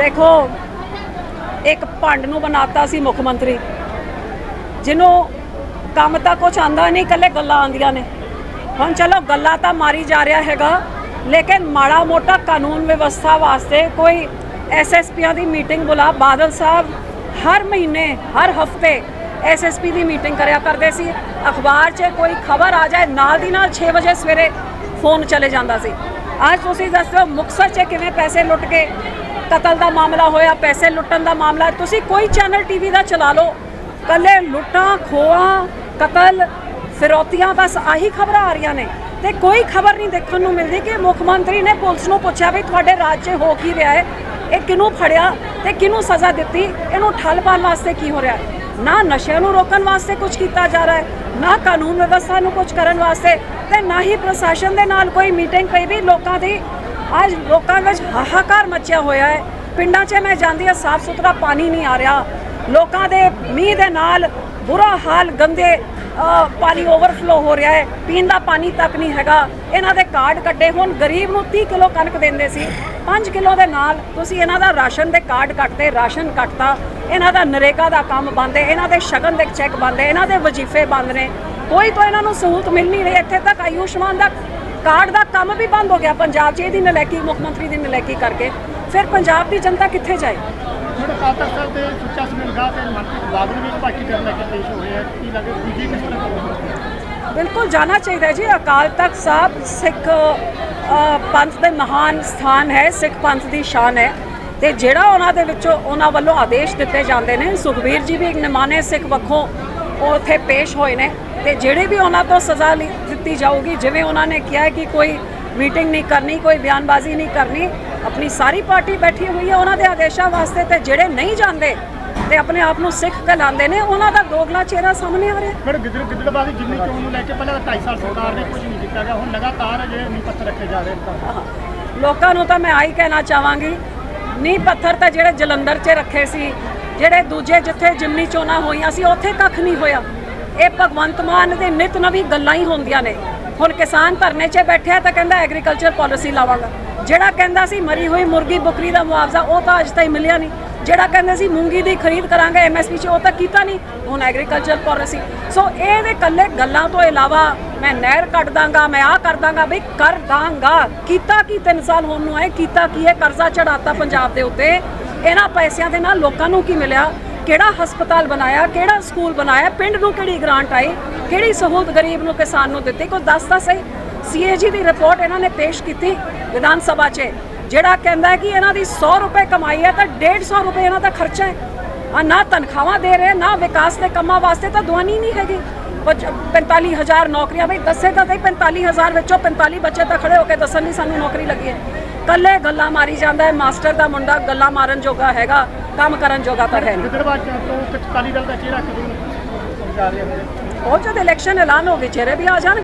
ਦੇਖੋ, ਇੱਕ ਭੰਡ ਨੂੰ ਬਣਾਤਾ ਸੀ ਮੁੱਖ ਮੰਤਰੀ। ਜਿਹਨੂੰ ਕੰਮ ਤਾਂ ਕੁਝ ਆਂਦਾ ਨਹੀਂ ਕੱਲੇ ਗੱਲਾਂ ਆਂਦੀਆਂ ਨੇ। ਹੁਣ ਚਲੋ, ਗੱਲਾਂ ਤਾਂ ਮਾਰੀ ਜਾ ਰਿਹਾ ਹੈਗਾ, ਲੇਕਿਨ ਮਾੜਾ ਮੋਟਾ ਕਾਨੂੰਨ ਵਿਵਸਥਾ ਵਾਸਤੇ ਕੋਈ ਐਸਐਸਪੀਆਂ ਦੀ ਮੀਟਿੰਗ ਬੁਲਾ, ਬਾਦਲ ਸਾਹਿਬ ਹਰ ਮਹੀਨੇ, ਹਰ ਹਫ਼ਤੇ ਐਸਐਸਪੀ ਦੀ ਮੀਟਿੰਗ ਕਰਿਆ ਕਰਦੇ ਸੀ। ਅਖਬਾਰ 'ਚ ਕੋਈ ਖਬਰ ਆ ਜਾਏ, ਨਾਲ ਦੀ ਨਾਲ 6 ਵਜੇ ਸਵੇਰੇ ਫੋਨ ਚਲੇ ਜਾਂਦਾ ਸੀ। ਅੱਜ ਤੁਸੀਂ ਦੱਸੋ ਮੁਕਤਸਰ 'ਚ ਕਿਵੇਂ ਪੈਸੇ ਲੁੱਟ ਕੇ ਕਤਲ ਦਾ ਮਾਮਲਾ ਹੋਇਆ, ਪੈਸੇ ਲੁੱਟਣ ਦਾ ਮਾਮਲਾ। ਤੁਸੀਂ ਕੋਈ ਚੈਨਲ ਟੀਵੀ ਦਾ ਚਲਾ ਲਓ। ਕੱਲੇ ਲੁੱਟਾਂ, ਖੋਹਾਂ, ਕਤਲ, ਫਿਰੌਤੀਆਂ, ਬਸ ਆਹੀ ਖਬਰਾਂ ਆ ਰਹੀਆਂ ਨੇ। ਤੇ ਕੋਈ ਖਬਰ ਨਹੀਂ ਦੇਖਣ ਨੂੰ ਮਿਲਦੀ ਕਿ ਮੁੱਖ ਮੰਤਰੀ ਨੇ ਪੁਲਿਸ ਨੂੰ ਪੁੱਛਿਆ ਵੀ ਤੁਹਾਡੇ ਰਾਜ 'ਚ ਹੋ ਕੀ ਰਿਹਾ ਹੈ? ਇਹ ਕਿਹਨੂੰ ਫੜਿਆ ਤੇ ਕਿਹਨੂੰ ਸਜ਼ਾ ਦਿੱਤੀ? ਇਹਨੂੰ ਠੱਲ ਪਾਉਣ ਵਾਸਤੇ ਕੀ ਹੋ ਰਿਹਾ ਨਾ ਨਸ਼ਿਆਂ ਨੂੰ ਰੋਕਣ ਵਾਸਤੇ ਕੁਝ ਕੀਤਾ ਜਾ ਰਿਹਾ ਹੈ, ਨਾ ਕਾਨੂੰਨ ਵਿਵਸਥਾ ਨੂੰ ਕੁਝ ਕਰਨ ਵਾਸਤੇ ਤੇ ਨਾ ਹੀ ਪ੍ਰਸ਼ਾਸਨ ਦੇ ਨਾਲ ਕੋਈ ਮੀਟਿੰਗ ਪਈ ਵੀ ਲੋਕਾਂ ਦੀ ਅੱਜ ਲੋਕਾਂ ਵਿੱਚ ਹਾਹਾਕਾਰ ਮਚਿਆ ਹੋਇਆ ਹੈ। ਪਿੰਡਾਂ 'ਚ ਮੈਂ ਜਾਂਦੀ ਹਾਂ ਸਾਫ਼ ਸੁਥਰਾ ਪਾਣੀ ਨਹੀਂ ਆ ਰਿਹਾ। ਲੋਕਾਂ ਦੇ ਮੀਂਹ ਦੇ ਨਾਲ ਬੁਰਾ ਹਾਲ, ਗੰਦੇ ਪਾਣੀ ਓਵਰਫਲੋ ਹੋ ਰਿਹਾ ਹੈ। ਪੀਣ ਦਾ ਪਾਣੀ ਤੱਕ ਨਹੀਂ ਹੈਗਾ। ਇਹਨਾਂ ਦੇ ਕਾਰਡ ਕੱਟੇ ਹੁਣ ਗਰੀਬ ਨੂੰ 30 ਕਿਲੋ ਕਣਕ ਦਿੰਦੇ ਸੀ। 5 ਕਿਲੋ ਦੇ ਨਾਲ ਤੁਸੀਂ ਇਹਨਾਂ ਦਾ ਰਾਸ਼ਨ ਦੇ ਕਾਰਡ ਕੱਟਦੇ, ਰਾਸ਼ਨ ਕੱਟਤਾ। ਇਹਨਾਂ ਦਾ ਨਰੇਗਾ ਦਾ ਕੰਮ ਬੰਦ ਹੈ। ਇਹਨਾਂ ਦੇ ਸ਼ਗਨ ਦੇ ਚੈੱਕ ਬੰਦ ਹੈ। ਇਹਨਾਂ ਦੇ ਵਜ਼ੀਫੇ ਬੰਦ ਨੇ। ਕੋਈ ਤਾਂ ਇਹਨਾਂ ਨੂੰ ਸਹੂਲਤ ਮਿਲ ਨਹੀਂ ਰਹੀ। ਇੱਥੇ ਤੱਕ ਆਯੁਸ਼ਮਾਨ ਦਾ ਕਾਰਡ ਦਾ ਕੰਮ ਵੀ ਬੰਦ ਹੋ ਗਿਆ। ਪੰਜਾਬ 'ਚ ਇਹਦੀ ਨਲਾਇਕੀ ਮੁੱਖ ਮੰਤਰੀ ਦੀ ਨਲਾਇਕੀ ਕਰਕੇ। ਫਿਰ ਪੰਜਾਬ ਦੀ ਜਨਤਾ ਕਿੱਥੇ ਜਾਏ? ਜਿਹੜੇ ਅਕਾਲ ਤਖਤ ਸਾਹਿਬ ਦੇ ਸੁੱਚਾ ਸਿੰਘ ਗਾਹ ਤੇ ਮਨਪ੍ਰੀਤ ਬਾਦਲ ਵੀ ਪਾਰਟੀ ਕਰਨ ਲੈ ਕੇ ਪੇਸ਼ ਹੋਏ ਆ। ਕੀ ਲੱਗੇ ਦੂਜੀ ਕਿਸ ਤਰ੍ਹਾਂ ਹੋਊਗੀ? ਬਿਲਕੁਲ ਜਾਣਾ ਚਾਹੀਦਾ ਜੀ। ਅਕਾਲ ਤਖਤ ਸਾਹਿਬ ਸਿੱਖ ਪੰਥ ਦੇ ਮਹਾਨ ਸਥਾਨ ਹੈ। ਸਿੱਖ ਪੰਥ ਦੀ ਸ਼ਾਨ ਹੈ। ਤੇ ਜਿਹੜਾ ਉਹਨਾਂ ਦੇ ਵਿੱਚੋਂ ਉਹਨਾਂ ਵੱਲੋਂ ਆਦੇਸ਼ ਦਿੱਤੇ ਜਾਂਦੇ ਨੇ ਸੁਖਬੀਰ ਜੀ ਵੀ ਇੱਕ ਨਿਮਾਨੇ ਸਿੱਖ ਵੱਖੋਂ ਉਹ ਉੱਥੇ ਪੇਸ਼ ਹੋਏ ਨੇ ਤੇ ਜਿਹੜੇ ਵੀ ਉਹਨਾਂ ਤੋਂ ਸਜ਼ਾ ਦਿੱਤੀ ਜਾਊਗੀ ਜਿਵੇਂ ਉਹਨਾਂ ਨੇ ਕਿਹਾ ਕਿ ਕੋਈ ਮੀਟਿੰਗ ਨਹੀਂ ਕਰਨੀ ਕੋਈ ਬਿਆਨਬਾਜ਼ੀ ਨਹੀਂ ਕਰਨੀ ਆਪਣੀ ਸਾਰੀ ਪਾਰਟੀ ਬੈਠੀ ਹੋਈ ਹੈ ਉਹਨਾਂ ਦੇ ਆਦੇਸ਼ਾਂ ਵਾਸਤੇ ਤੇ ਜਿਹੜੇ ਨਹੀਂ ਜਾਂਦੇ ਤੇ ਆਪਣੇ ਆਪ ਨੂੰ ਸਿੱਖ ਕਹਿਲਾਉਂਦੇ ਨੇ ਉਹਨਾਂ ਦਾ ਦੋਗਲਾ ਚਿਹਰਾ ਸਾਹਮਣੇ ਆ ਰਿਹਾ। ਫਿਰ ਗਿੱਦੜ ਗਿੱਦੜਬਾਜ਼ੀ ਜਿੰਨੀ ਚੋਣ ਨੂੰ ਲੈ ਕੇ ਪਹਿਲਾਂ ਤਾਂ 2.5 ਸਾਲ ਸਰਕਾਰ ਨੇ ਕੁਝ ਨਹੀਂ ਕੀਤਾ ਗਿਆ ਹੁਣ ਲਗਾਤਾਰ ਅਜੇ ਨੀ ਪੱਥਰ ਰੱਖੇ ਜਾ ਰਹੇ ਨੇ। ਲੋਕਾਂ ਨੂੰ ਤਾਂ ਮੈਂ ਆਹੀ ਕਹਿਣਾ ਚਾਹਾਂਗੀ ਨੀ ਪੱਥਰ ਤਾਂ ਜਿਹੜੇ ਜਲੰਧਰ 'ਚ ਰੱਖੇ ਸੀ ਜਿਹੜੇ ਦੂਜੇ ਜਿੱਥੇ ਜਿਮਨੀ ਚੋਣਾਂ ਹੋਈਆਂ ਸੀ, ਉੱਥੇ ਕੱਖ ਨਹੀਂ ਹੋਇਆ। ਇਹ ਭਗਵੰਤ ਮਾਨ ਦੇ ਨਿਤ ਨਵੀਂ ਗੱਲਾਂ ਹੀ ਹੁੰਦੀਆਂ ਨੇ। ਹੁਣ ਕਿਸਾਨ ਧਰਨੇ 'ਚ ਬੈਠਿਆ ਤਾਂ ਕਹਿੰਦਾ ਐਗਰੀਕਲਚਰ ਪਾਲਿਸੀ ਲਾਵਾਂਗਾ। ਜਿਹੜਾ ਕਹਿੰਦਾ ਸੀ, ਮਰੀ ਹੋਈ ਮੁਰਗੀ ਬੱਕਰੀ ਦਾ ਮੁਆਵਜ਼ਾ, ਉਹ ਤਾਂ ਅਜ ਤਾਈ ਮਿਲਿਆ ਨਹੀਂ। ਜਿਹੜਾ ਕਹਿੰਦੇ ਸੀ, ਮੂੰਗੀ ਦੀ ਖਰੀਦ ਕਰਾਂਗੇ ਐਮਐਸਪੀ 'ਚ, ਉਹ ਤਾਂ ਕੀਤਾ ਨਹੀਂ। ਹੁਣ ਐਗਰੀਕਲਚਰ ਪਾਲਿਸੀ ਸੋ ਇਹਦੇ ਕੱਲੇ ਗੱਲਾਂ ਤੋਂ ਇਲਾਵਾ ਮੈਂ ਨਹਿਰ ਕੱਢ ਦਾਂਗਾ, ਮੈਂ ਆਹ ਕਰ ਦਾਂਗਾ, ਬਈ ਕਰ ਦਾਂਗਾ। ਕੀਤਾ ਕੀ 3 ਸਾਲ ਹੋਣ ਨੂੰ ਹੈ ਕੀਤਾ ਕੀ ਹੈ? ਕਰਜ਼ਾ ਚੜਾਤਾ ਪੰਜਾਬ ਦੇ ਉੱਤੇ। ਇਹਨਾਂ ਪੈਸਿਆਂ ਦੇ ਨਾਲ ਲੋਕਾਂ ਨੂੰ ਕੀ ਮਿਲਿਆ? ਕਿਹੜਾ ਹਸਪਤਾਲ ਬਣਾਇਆ? ਕਿਹੜਾ ਸਕੂਲ ਬਣਾਇਆ? ਪਿੰਡ ਨੂੰ ਕਿਹੜੀ ਗ੍ਰਾਂਟ ਆਈ? ਕਿਹੜੀ ਸਹੂਲਤ ਗਰੀਬ ਨੂੰ, ਕਿਸਾਨ ਨੂੰ ਦਿੱਤੀ? ਕੋਈ ਦੱਸ ਤਾਂ ਸਹੀ। ਸੀਏਜੀ ਦੀ ਰਿਪੋਰਟ ਇਹਨਾਂ ਨੇ ਪੇਸ਼ ਕੀਤੀ ਵਿਧਾਨ ਸਭਾ 'ਚ। ਜਿਹੜਾ ਕਹਿੰਦਾ ਕਿ ਇਹਨਾਂ ਦੀ 100 ਰੁਪਏ ਕਮਾਈ ਹੈ ਤਾਂ 150 ਰੁਪਏ ਇਹਨਾਂ ਦਾ ਖਰਚਾ ਹੈ। ਆ ਨਾ ਤਨਖਾਹਾਂ ਦੇ ਰਹੇ, ਨਾ ਵਿਕਾਸ ਦੇ ਕੰਮਾਂ ਵਾਸਤੇ ਤਾਂ ਦੁਆਨੀ ਨਹੀਂ ਹੈਗੀ। 45000 ਨੌਕਰੀਆਂ, ਬਈ ਦੱਸੇ ਤਾਂ ਸਹੀ 45000 ਵਿੱਚੋਂ 45 ਬੱਚੇ ਤਾਂ ਖੜੇ ਹੋ ਕੇ ਦੱਸਣ ਨਹੀਂ ਸਾਨੂੰ ਨੌਕਰੀ ਲੱਗੀ ਹੈ। ਕੱਲੇ ਗੱਲਾਂ ਮਾਰੀ ਜਾਂਦਾ ਹੈ ਮਾਸਟਰ ਦਾ ਮੁੰਡਾ ਗੱਲਾਂ ਮਾਰਨ ਜੋਗਾ ਹੈਗਾ ਕੰਮ ਕਰਨ ਜੋਗਾ ਤਾਂ ਹੈ ਨਹੀਂ। ਗਿੱਦੜਬਾਜ਼ੀ ਤੋਂ ਅਕਾਲੀ ਦਲ ਦਾ ਚਿਹਰਾ ਕਦੋਂ ਜਾ ਰਿਹਾ ਹੈ ਉਹ ਜਦ ਇਲੈਕਸ਼ਨ ਐਲਾਨ ਹੋ ਗਏ ਚਿਹਰੇ ਵੀ ਆ ਜਾਣ